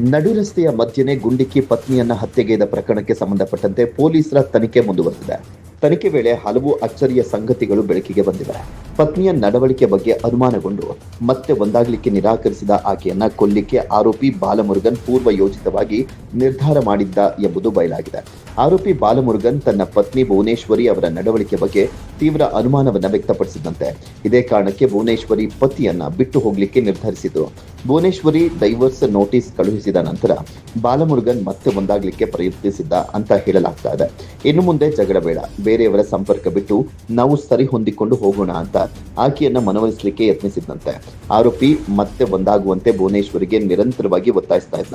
ನಡು ರಸ್ತೆಯ ಮಧ್ಯೆನೇ ಗುಂಡಿಕ್ಕಿ ಪತ್ನಿಯನ್ನ ಹತ್ಯೆಗೈದ ಪ್ರಕರಣಕ್ಕೆ ಸಂಬಂಧಪಟ್ಟಂತೆ ಪೊಲೀಸರ ತನಿಖೆ ಮುಂದುವರೆದಿದೆ. ತನಿಖೆ ವೇಳೆ ಹಲವು ಅಚ್ಚರಿಯ ಸಂಗತಿಗಳು ಬೆಳಕಿಗೆ ಬಂದಿವೆ. ಪತ್ನಿಯ ನಡವಳಿಕೆ ಬಗ್ಗೆ ಅನುಮಾನಗೊಂಡು ಮತ್ತೆ ಒಂದಾಗಲಿಕ್ಕೆ ನಿರಾಕರಿಸಿದ ಆಕೆಯನ್ನ ಕೊಲ್ಲಿಕ್ಕೆ ಆರೋಪಿ ಬಾಲಮುರುಗನ್ ಪೂರ್ವ ಯೋಜಿತವಾಗಿ ನಿರ್ಧಾರ ಮಾಡಿದ್ದ ಎಂಬುದು ಬಯಲಾಗಿದೆ. ಆರೋಪಿ ಬಾಲಮುರುಗನ್ ತನ್ನ ಪತ್ನಿ ಭುವನೇಶ್ವರಿ ಅವರ ನಡವಳಿಕೆ ಬಗ್ಗೆ ತೀವ್ರ ಅನುಮಾನವನ್ನ ವ್ಯಕ್ತಪಡಿಸಿದಂತೆ ಇದೇ ಕಾರಣಕ್ಕೆ ಭುವನೇಶ್ವರಿ ಪತಿಯನ್ನ ಬಿಟ್ಟು ಹೋಗಲಿಕ್ಕೆ ನಿರ್ಧರಿಸಿತು ಭುವನೇಶ್ವರಿ ಡೈವರ್ಸ್ ನೋಟಿಸ್ ಕಳುಹಿಸಿದ ನಂತರ ಬಾಲಮುರುಗನ್ ಮತ್ತೆ ಒಂದಾಗಲಿಕ್ಕೆ ಪ್ರಯತ್ನಿಸಿದ್ದ ಅಂತ ಹೇಳಲಾಗ್ತಾ ಇದೆ. ಇನ್ನು ಮುಂದೆ ಜಗಳ ಬೇಡ. ಬೇರೆಯವರ ಸಂಪರ್ಕ ಬಿಟ್ಟು ನಾವು ಸರಿ ಹೊಂದಿಕೊಂಡು ಹೋಗೋಣ ಅಂತ ಆಕೆಯನ್ನ ಮನವೊಲಿಸಲಿಕ್ಕೆ ಯತ್ನಿಸಿದಂತೆ ಆರೋಪಿ ಮತ್ತೆ ಒಂದಾಗುವಂತೆ ಭುವನೇಶ್ವರಿಗೆ ನಿರಂತರವಾಗಿ ಒತ್ತಾಯಿಸ್ತಾ ಇದ್ದ.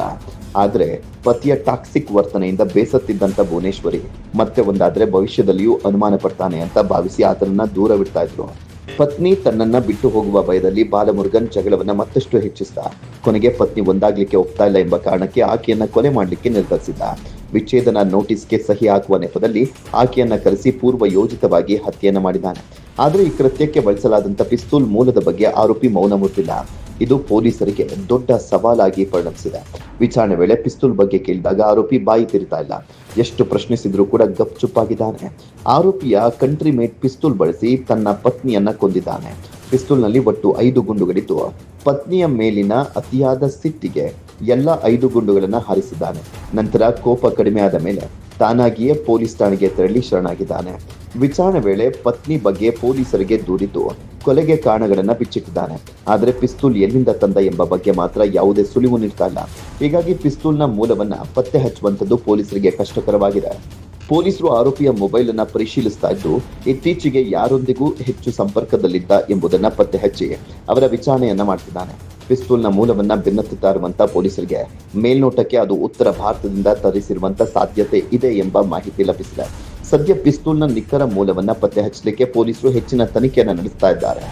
ಆದ್ರೆ ಪತಿಯ ಟಾಕ್ಸಿಕ್ ವರ್ತನೆಯಿಂದ ಬೇಸತ್ತಿದ್ದಂತ ಭುವನೇಶ್ವರಿ ಮತ್ತೆ ಒಂದಾದ್ರೆ ಭವಿಷ್ಯದಲ್ಲಿಯೂ ಅನುಮಾನ ಪಡ್ತಾನೆ ಅಂತ ಭಾವಿಸಿ ಆತನನ್ನ ದೂರವಿಡ್ತಾ ಇದ್ರು. ಪತ್ನಿ ತನ್ನನ್ನ ಬಿಟ್ಟು ಹೋಗುವ ಭಯದಲ್ಲಿ ಬಾಲಮುರುಗನ್ ಜಗಳವನ್ನ ಮತ್ತಷ್ಟು ಹೆಚ್ಚಿಸಿದ. ಕೊನೆಗೆ ಪತ್ನಿ ಒಂದಾಗ್ಲಿಕ್ಕೆ ಒಪ್ತಾ ಇಲ್ಲ ಎಂಬ ಕಾರಣಕ್ಕೆ ಆಕೆಯನ್ನ ಕೊಲೆ ಮಾಡಲಿಕ್ಕೆ ನಿರ್ಧರಿಸಿದ್ದ. ವಿಚ್ಛೇದನ ನೋಟಿಸ್ಗೆ ಸಹಿ ಹಾಕುವ ನೆಪದಲ್ಲಿ ಆಕೆಯನ್ನ ಕರೆಸಿ ಪೂರ್ವ ಯೋಜಿತವಾಗಿ ಹತ್ಯೆಯನ್ನ ಮಾಡಿದ್ದಾನೆ. ಆದರೆ ಈ ಕೃತ್ಯಕ್ಕೆ ಬಳಸಲಾದಂಥ ಪಿಸ್ತೂಲ್ ಮೂಲದ ಬಗ್ಗೆ ಆರೋಪಿ ಮೌನ ಮುಟ್ಟಿಲ್ಲ. ಇದು ಪೊಲೀಸರಿಗೆ ದೊಡ್ಡ ಸವಾಲಾಗಿ ಪರಿಣಮಿಸಿದೆ. ವಿಚಾರಣೆ ವೇಳೆ ಪಿಸ್ತೂಲ್ ಬಗ್ಗೆ ಕೇಳಿದಾಗ ಆರೋಪಿ ಬಾಯಿ ತಿರುತಾ ಇಲ್ಲ. ಎಷ್ಟು ಪ್ರಶ್ನಿಸಿದ್ರೂ ಕೂಡ ಗಪ್ಚುಪ್ಪಾಗಿದ್ದಾನೆ ಆರೋಪಿಯ ಕಂಟ್ರಿ ಮೇಡ್ ಪಿಸ್ತೂಲ್ ಬಳಸಿ ತನ್ನ ಪತ್ನಿಯನ್ನ ಕೊಂದಿದ್ದಾನೆ. ಪಿಸ್ತೂಲ್ನಲ್ಲಿ ಒಟ್ಟು ಐದು ಗುಂಡುಗಳಿದ್ದು, ಪತ್ನಿಯ ಮೇಲಿನ ಅತಿಯಾದ ಸಿಟ್ಟಿಗೆ ಎಲ್ಲ ಐದು ಗುಂಡುಗಳನ್ನು ಹಾರಿಸಿದ್ದಾನೆ. ನಂತರ ಕೋಪ ಆದ ಮೇಲೆ ತಾನಾಗಿಯೇ ಪೊಲೀಸ್ ಠಾಣೆಗೆ ತೆರಳಿ ಶರಣಾಗಿದ್ದಾನೆ. ವಿಚಾರಣೆ ವೇಳೆ ಪತ್ನಿ ಬಗ್ಗೆ ಪೊಲೀಸರಿಗೆ ದೂರಿದ್ದು ಕೊಲೆಗೆ ಕಾರಣಗಳನ್ನು ಬಿಚ್ಚಿಟ್ಟಿದ್ದಾನೆ. ಆದರೆ ಪಿಸ್ತೂಲ್ ಎಲ್ಲಿಂದ ತಂದ ಎಂಬ ಬಗ್ಗೆ ಮಾತ್ರ ಯಾವುದೇ ಸುಳಿವು ನೀಡ್ತಾ ಇಲ್ಲ. ಹೀಗಾಗಿ ಪಿಸ್ತೂಲ್ನ ಮೂಲವನ್ನ ಪತ್ತೆ ಹಚ್ಚುವಂಥದ್ದು ಪೊಲೀಸರಿಗೆ ಕಷ್ಟಕರವಾಗಿದೆ. ಪೊಲೀಸರು ಆರೋಪಿಯ ಮೊಬೈಲ್ ಅನ್ನ ಪರಿಶೀಲಿಸ್ತಾ ಇದ್ದು, ಇತ್ತೀಚೆಗೆ ಯಾರೊಂದಿಗೂ ಹೆಚ್ಚು ಸಂಪರ್ಕದಲ್ಲಿದ್ದ ಎಂಬುದನ್ನ ಪತ್ತೆ ಹಚ್ಚಿ ಅವರ ವಿಚಾರಣೆಯನ್ನ ಮಾಡ್ತಿದ್ದಾನೆ. ಪಿಸ್ತೂಲ್ನ ಮೂಲವನ್ನ ಬೆನ್ನತ್ತುತ್ತಾ ಇರುವಂತ ಪೊಲೀಸರಿಗೆ. ಮೇಲ್ನೋಟಕ್ಕೆ ಅದು ಉತ್ತರ ಭಾರತದಿಂದ ತರಿಸಿರುವಂತ ಸಾಧ್ಯತೆ ಇದೆ ಎಂಬ ಮಾಹಿತಿ ಲಭಿಸಿದೆ. ಸದ್ಯ ಪಿಸ್ತೂಲ್ನ ನಿಖರ ಮೂಲವನ್ನ ಪತ್ತೆ ಹಚ್ಚಲಿಕ್ಕೆ ಪೊಲೀಸರು ಹೆಚ್ಚಿನ ತನಿಖೆಯನ್ನು ನಡೆಸ್ತಾ ಇದ್ದಾರೆ.